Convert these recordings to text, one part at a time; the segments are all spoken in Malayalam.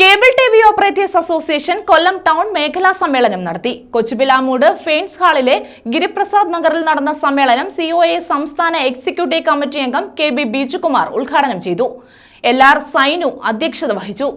Cable T V operators association Kollam town മേഖലാ സമ്മേളനം നടത്തി. കൊച്ചുപിലാമൂട് ഫെയിൻസ് ഹാളിലെ ഗിരിപ്രസാദ് നഗറിൽ നടന്ന സമ്മേളനം സിഒഎ സംസ്ഥാന എക്സിക്യൂട്ടീവ് കമ്മിറ്റി അംഗം കെ ബി ബിജുകുമാർ ഉദ്ഘാടനം ചെയ്തു. എൽ ആർ സൈനു അധ്യക്ഷത വഹിച്ചു.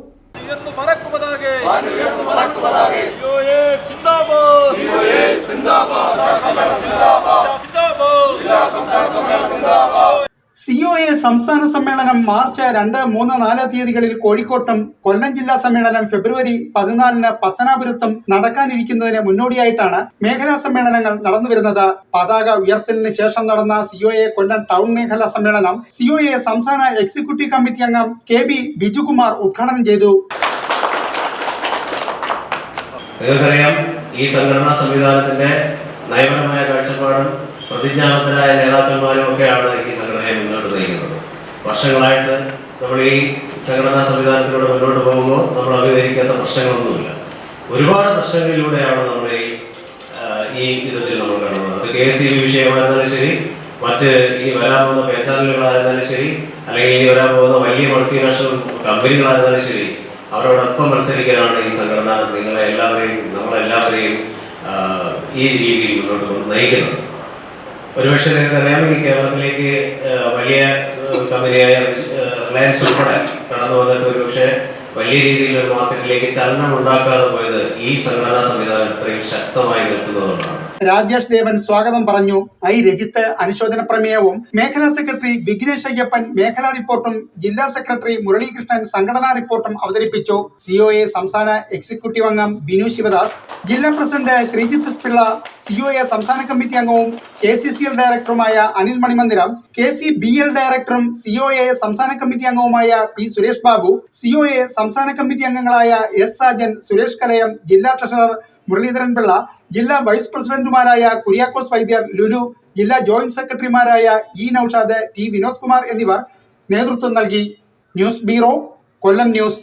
പറക്കുമതാകെ ഒ സിന്ദാബാദ് സംസ്ഥാന സമ്മേളനം മാർച്ച് രണ്ട് മൂന്ന് നാല് തീയതികളിൽ കോഴിക്കോട്ടും കൊല്ലം ജില്ലാ സമ്മേളനം ഫെബ്രുവരി പതിനാലിന് പത്തനാപുരത്തും നടക്കാനിരിക്കുന്നതിന് മുന്നോടിയായിട്ടാണ് മേഖലാ സമ്മേളനങ്ങൾ നടന്നുവരുന്നത് പതാക ഉയർത്തലിന് ശേഷം നടന്ന C O A Kollam town മേഖലാ സമ്മേളനം സി ഒ എ സംസ്ഥാന എക്സിക്യൂട്ടീവ് കമ്മിറ്റി അംഗം കെ ബി ബിജുകുമാർ ഉദ്ഘാടനം ചെയ്തു. ഈ സംഘടനാ സംവിധാനത്തിന്റെ നയപരമായ കാഴ്ചപ്പാടും പ്രതിജ്ഞാബദ്ധരായ നേതാക്കന്മാരും ഒക്കെയാണ് ഈ വർഷങ്ങളായിട്ട് നമ്മൾ ഈ സംഘടനാ സംവിധാനത്തിലൂടെ മുന്നോട്ട് പോകുമ്പോൾ നമ്മൾ അഭിമുഖീകരിക്കാത്ത പ്രശ്നങ്ങളൊന്നുമില്ല. ഒരുപാട് പ്രശ്നങ്ങളിലൂടെയാണ് നമ്മൾ ഈ ഈ വിധത്തിൽ നമ്മൾ കാണുന്നത് അത് കെ എസ് ഇ വിഷയമായിരുന്നാലും ശരി മറ്റ് ഇനി വരാൻ പോകുന്ന പേച്ചാലുകളായിരുന്നാലും ശരി അല്ലെങ്കിൽ ഇനി വരാൻ പോകുന്ന വലിയ മൾട്ടിനാഷണൽ കമ്പനികളായിരുന്നാലും ശരി അവരോടൊപ്പം മത്സരിക്കാനാണ് ഈ സംഘടന നിങ്ങളെ എല്ലാവരെയും നമ്മളെല്ലാവരെയും ഈ രീതിയിൽ മുന്നോട്ട് നയിക്കുന്നത്. ഒരുപക്ഷെ നിങ്ങൾക്ക് അറിയാമെങ്കിൽ കേരളത്തിലേക്ക് വലിയ കമ്പനിയായ റിലയൻസ് ഉൾപ്പെടെ കടന്നു വന്നിട്ട് ഒരുപക്ഷെ വലിയ രീതിയിൽ ഒരു മാർക്കറ്റിലേക്ക് ചലനം ഉണ്ടാക്കാതെ പോയത് ഈ സംഘടനാ സംവിധാനം ഇത്രയും ശക്തമായി നിൽക്കുന്നതുകൊണ്ടാണ്. രാജേഷ് ദേവൻ സ്വാഗതം പറഞ്ഞു. ഐ രജിത്ത് അനുശോചന പ്രമേയവും മേഖലാ സെക്രട്ടറി വിഘ്നേഷ് അയ്യപ്പൻ മേഖലാ റിപ്പോർട്ടും ജില്ലാ സെക്രട്ടറി മുരളീകൃഷ്ണൻ സംഘടനാ റിപ്പോർട്ടും അവതരിപ്പിച്ചു. സിഒഎ സംസ്ഥാന എക്സിക്യൂട്ടീവ് അംഗം ബിനു ശിവദാസ് ജില്ലാ പ്രസിഡന്റ് ശ്രീജിത്ത് പിള്ള സിഒഎ സംസ്ഥാന കമ്മിറ്റി അംഗവും കെ സി സി എൽ ഡയറക്ടറുമായ Anil Manimandiram K C B L ഡയറക്ടറും സിഒഎ സംസ്ഥാന കമ്മിറ്റി അംഗവുമായ പി സുരേഷ് ബാബു സിഒഎ സംസ്ഥാന കമ്മിറ്റി അംഗങ്ങളായ എസ് സാജൻ സുരേഷ് കലയം ജില്ലാ ട്രഷറർ മുരളീധരൻ പിള്ള ജില്ലാ വൈസ് പ്രസിഡന്റുമാരായ കുര്യാക്കോസ് വൈദ്യർ ലുലു ജില്ലാ ജോയിന്റ് സെക്രട്ടറിമാരായ ഇ നൌഷാദ് ടി വിനോദ് കുമാർ എന്നിവർ നേതൃത്വം നൽകി. News bureau Kollam news.